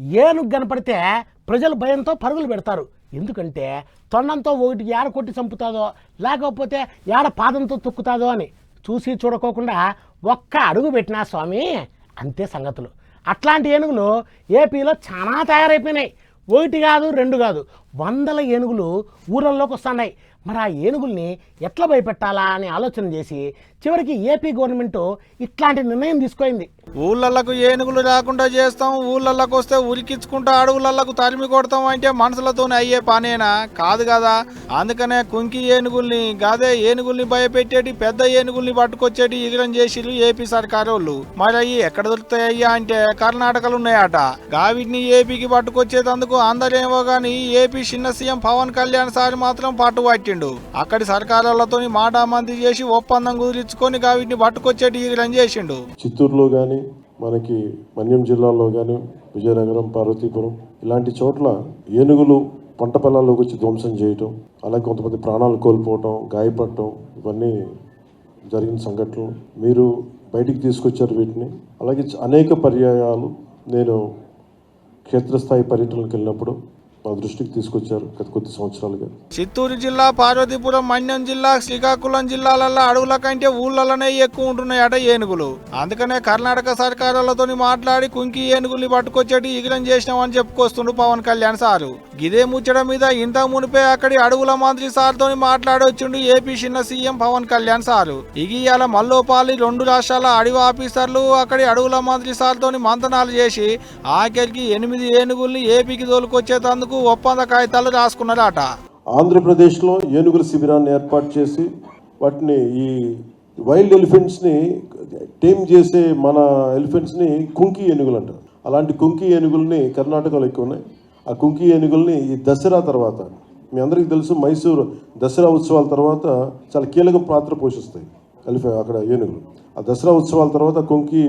ఏనుగు కనపడితే ప్రజలు భయంతో పరుగులు పెడతారు. ఎందుకంటే తొండంతో ఒకటి ఏడ కొట్టి చంపుతాదో లేకపోతే ఏడ పాదంతో తొక్కుతాదో అని చూసి చూడకోకుండా ఒక్క అడుగు పెట్టినా స్వామి అంతే సంగతులు. అట్లాంటి ఏనుగులు ఏపీలో చాలా తయారైపోయినాయి. ఒకటి కాదు రెండు కాదు వందల ఏనుగులు ఊరల్లోకి వస్తున్నాయి. మరి ఆ ఏనుగుల్ని ఎట్లా భయపెట్టాలా అని ఆలోచన చేసి చివరికి ఏపీ గవర్నమెంట్ ఇట్లాంటి నిర్ణయం తీసుకుంది ఊళ్ళకు ఏనుగులు రాకుండా చేస్తాం ఊళ్ళకు వస్తే ఉరికించుకుంటా అడవులకు తరిమి కొడతాం అంటే మనుషులతోనే అయ్యే పనేనా? కాదు కదా. అందుకనే కుంకి ఏనుగుల్ని గాదే ఏనుగుల్ని భయపెట్టేటి పెద్ద ఏనుగుల్ని పట్టుకొచ్చేటి ఎగిరం చేసిరు ఏపీ సర్కారు వాళ్ళు మరి అయ్యి ఎక్కడ దొరుకుతాయ్యా అంటే కర్ణాటకలు ఉన్నాయట. గావిటిని ఏపీకి పట్టుకొచ్చేటందుకు అందరేమో గాని ఏపీ చిన్న సీఎం పవన్ కళ్యాణ్ సారి మాత్రం పట్టు పట్టిండు. అక్కడి సర్కారాలతో మాటామంతి చేసి ఒప్పందం కుదిరించుకొని వీటిని పట్టుకొచ్చేటి ఎగిరం చేసిండు. చిత్తూరులో కానీ మనకి మన్యం జిల్లాలో కానీ విజయనగరం పార్వతీపురం ఇలాంటి చోట్ల ఏనుగులు పంట పొలాల్లోకి వచ్చి ధ్వంసం చేయటం అలాగే కొంతమంది ప్రాణాలు కోల్పోవటం గాయపడటం ఇవన్నీ జరిగిన సంఘటనలు. మీరు బయటికి తీసుకొచ్చారు వీటిని. అలాగే అనేక పర్యాయాలు నేను క్షేత్రస్థాయి పర్యటనకు వెళ్ళినప్పుడు మా దృష్టికి తీసుకొచ్చారు గత కొద్ది సంవత్సరాలుగా. చిత్తూరు జిల్లా పార్వతీపురం మన్యం జిల్లా శ్రీకాకుళం జిల్లాలలో అడవుల కంటే ఊళ్ళలోనే ఎక్కువ ఉంటున్నాయట ఏనుగులు. అందుకనే కర్ణాటక సర్కారాలతో మాట్లాడి కుంకి ఏనుగుల్ని పట్టుకొచ్చేటి ఇగిలం చేసినామని చెప్పుకొస్తుండు పవన్ కళ్యాణ్ సారు. గిదే ముచ్చట మీద ఇంత మునిపే అక్కడి అడవుల మంత్రి సార్తో మాట్లాడొచ్చిండు ఏపీ చిన్న సీఎం పవన్ కళ్యాణ్ సారు. ఇగియాల మల్లోపాలి రెండు రాష్ట్రాల అడవి ఆఫీసర్లు అక్కడి అడవుల మంత్రి సార్తో మంతనాలు చేసి ఆఖరికి ఎనిమిది ఏనుగుల్ని ఏపీకి తోలుకొచ్చేటందుకు ఒప్పంద కాగితాలు రాసుకున్నారట ఆంధ్రప్రదేశ్లో ఏనుగుల శిబిరాన్ని ఏర్పాటు చేసి వాటిని ఈ వైల్డ్ ఎలిఫెంట్స్ని టేమ్ చేసే మన ఎలిఫెంట్స్ని కుంకి ఏనుగులు అంటారు. అలాంటి కుంకి ఏనుగుల్ని కర్ణాటకలో ఎక్కువ ఉన్నాయి. ఆ కుంకి ఏనుగుల్ని ఈ దసరా తర్వాత మీ అందరికీ తెలుసు మైసూరు దసరా ఉత్సవాల తర్వాత చాలా కీలక పాత్ర పోషిస్తాయి. కలిపి అక్కడ ఏనుగులు. ఆ దసరా ఉత్సవాల తర్వాత కుంకి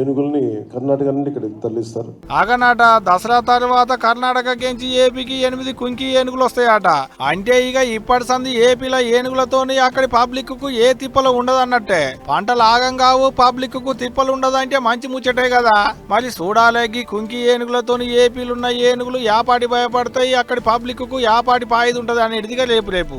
ఏనుగుల్ని కర్ణాటక నుండి ఇక్కడ తరలిస్తారు. ఆగనాట దసరా తర్వాత కర్ణాటక కెంచి ఏపీకి ఎనిమిది కుంకి ఏనుగులు వస్తాయట. అంటే ఇక ఇప్పటి సంది ఏపీలో ఏనుగులతోని అక్కడి పబ్లిక్కు ఏ తిప్పలు ఉండదన్నట్టే. పంటలు ఆగం కావు పబ్లిక్కు తిప్పలు ఉండదంటే మంచి ముచ్చటే కదా. మరి చూడాలేకి కుంకి ఏనుగులతోని ఏపీలున్న ఏనుగులు యాపాటి భయపడతాయి అక్కడి పబ్లిక్కు యాపాటి పాయిది ఉంటది అనేటిదిగా రేపు రేపు.